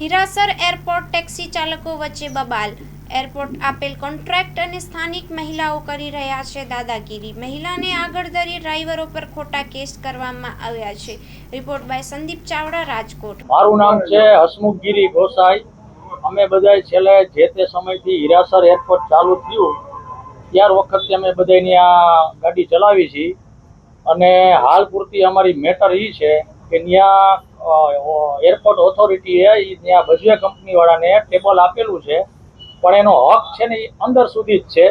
Hirasar airport taxi ચાલકો વચ્ચે બબાલ. એરપોર્ટ આપેલ કોન્ટ્રાક્ટ અને સ્થાનિક મહિલાઓ કરી રહ્યા છે દાદાગીરી. મહિલાને આગળ ધરી ડ્રાઈવરો પર ખોટા કેસ કરવામાં આવ્યા છે. Report by Sandeep Chavda, Rajkot. મારું નામ છે હસમુખ ગીરી ગોસાઈ. અમે બધા છેલ્લે જે તે સમયથી હિરાસર એરપોર્ટ ચાલુ થયું, ત્યાર વખતથી અમે બધાની આ ગાડી ચલાવી છીએ અને હાલ પૂરતી અમારી મેટર એ છે કે ત્યાં એરપોર્ટ ઓથોરિટીએ એ ત્યાં ભજવે કંપનીવાળાને ટેબલ આપેલું છે. પણ એનો હક છે ને એ અંદર સુધી જ છે.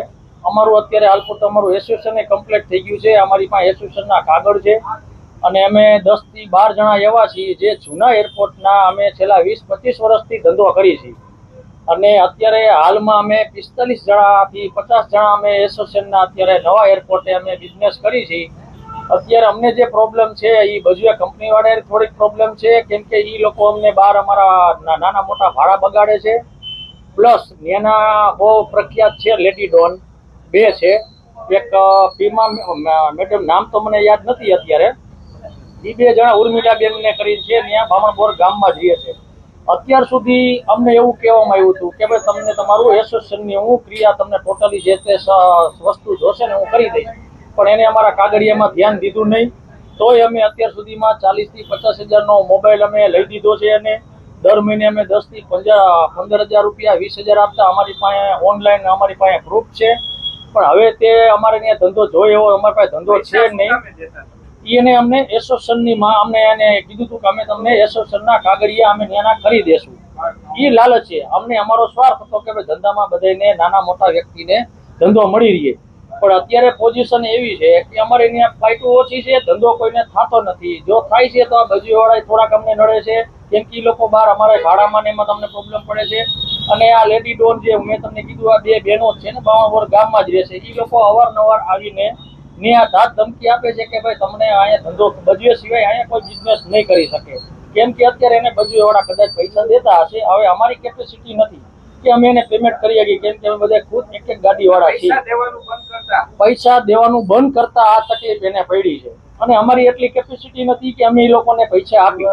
અમારું અત્યારે હાલ પૂરતું અમારું એસોસિએશન કમ્પ્લીટ થઈ ગયું છે. અમારી પાસે એસોસિએશનના કાગળ છે. અને અમે દસથી બાર જણા એવા છીએ જે જૂના એરપોર્ટના અમે છેલ્લા વીસ પચીસ વર્ષથી ધંધો કરી છીએ. અને અત્યારે હાલમાં અમે પિસ્તાલીસ જણાથી પચાસ જણા અમે એસોસિએશનના અત્યારે નવા એરપોર્ટે અમે બિઝનેસ કરી છીએ. અત્યારે અમને જે પ્રોબ્લેમ છે, એ બાજુએ કંપની વાળાએ થોડીક પ્રોબ્લેમ છે, કેમ કે એ લોકો અમને બહાર અમારા નાના મોટા ભાડા બગાડે છે. પ્લસ એના બહુ પ્રખ્યાત છે લેડી ડોન બે છે. એક પીમા મેડમ, નામ તો મને યાદ નથી અત્યારે. એ બે જણા ઉર્મિલા બેન ને કરી છે ત્યાં બામણબોર ગામમાં જઈએ છે. અત્યાર સુધી અમને એવું કહેવામાં આવ્યું હતું કે ભાઈ, તમને તમારું એસોસિએશનની હું ક્રિયા તમને ટોટલી જે તે વસ્તુ જોશે ને હું કરી દઈશ. પણ એને અમારા કાગળિયામાં ધ્યાન દીધું નહીં. તોય અમે અત્યાર સુધીમાં ચાલીસથી પચાસ હજારનો મોબાઈલ અમે લઈ દીધો છે અને દર મહિને અમે દસથી પંદર હજાર રૂપિયા, વીસ હજાર આપતા અમારી પાસે ઓનલાઈન અમારી પાસે પ્રૂફ છે. પણ હવે તે અમારે ત્યાં ધંધો જોયો એવો અમારી પાસે ધંધો છે નહીં. એને અમને એસોસિએશનની માં, અમને એને કીધું હતું કે અમે તમને એસોસિએશનના કાગળિયા અમે ત્યાંના કરી દેશું એ લાલચ છે. અમને અમારો સ્વાર્થ હતો કે ધંધામાં બધાને નાના મોટા વ્યક્તિને ધંધો મળી રહીએ. પણ અત્યારે પોઝિશન એવી છે કે અમારે ત્યાં ફ્લાઇટો ઓછી છે, ધંધો કોઈને થતો નથી. જો થાય છે તો આ બાજુવાળા થોડાક અમને નડે છે. કેમ કે લોકો બહાર અમારે ભાડામાં ને એમાં તમને પ્રોબ્લેમ પડે છે. અને આ લેડી ડોન જે મેં તમને કીધું, આ બે બહેનો છે ને બાવણવર ગામમાં જ રહે છે. એ લોકો અવારનવાર આવીને ને ધાત ધમકી આપે છે કે ભાઈ તમને અહીંયા ધંધો બજવે સિવાય અહીંયા કોઈ બિઝનેસ નહીં કરી શકે. કેમ કે અત્યારે એને બજવે કદાચ પૈસા દેતા હશે. હવે અમારી કેપેસિટી નથી. કે અમે એને પેમેન્ટ કરી શકીએ કેમ કે અમે બધા ખુદ એક એક ગાડી વાળા છીએ. પૈસા દેવાનું બંધ કરતા. આ તકલીફ એને પડી છે. અને અમારી એટલી કેપેસિટી નથી કે અમે એ લોકોને પૈસા આપી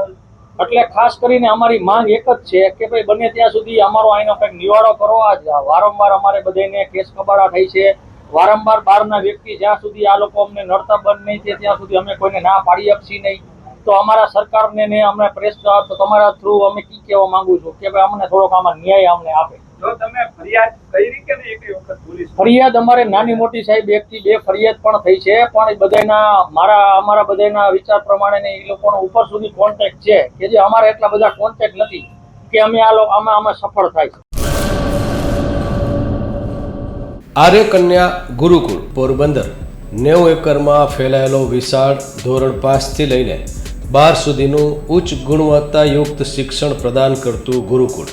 એટલે ખાસ કરીને અમારી માંગ એક જ છે કે ભાઈ બને ત્યાં સુધી અમારો આઈનો કંઈક નિવાડો કરો. આ વારંવાર અમારે બધાને કેસ કબાડા થાય છે. વારંવાર બહારના વ્યક્તિ જ્યાં સુધી આ લોકો અમને નડતા બંધ નહીં છે ત્યાં સુધી અમે કોઈને ના પાડી શકશી નહીં. તો અમારા સરકારને ને અમે પ્રેસ તો તમારા થ્રુ અમે કી કહેવા માંગુ છું કે ભાઈ અમને થોડોક આમાં ન્યાય અમને આપે. ફરિયાદ કરી કે નહીં એકય વખત પોલીસ ફરિયાદ અમારે નાની મોટી સાહેબ એક થી બે ફરિયાદ પણ થઈ છે પણ બધાના મારા અમારા બધાના વિચાર પ્રમાણે એ લોકોનો ઉપર સુધી કોન્ટેક્ટ છે કે જે અમારે એટલા બધા કોન્ટેક્ટ નથી કે અમે આ લોકો આમાં આમાં સફળ થાય આર્ય કન્યા ગુરુકુળ પોરબંદર નેવું એકરમાં ફેલાયેલો વિશાળ ધોરણ પાંચથી લઈને બાર સુધીનું ઉચ્ચ ગુણવત્તાયુક્ત શિક્ષણ પ્રદાન કરતું ગુરુકુળ.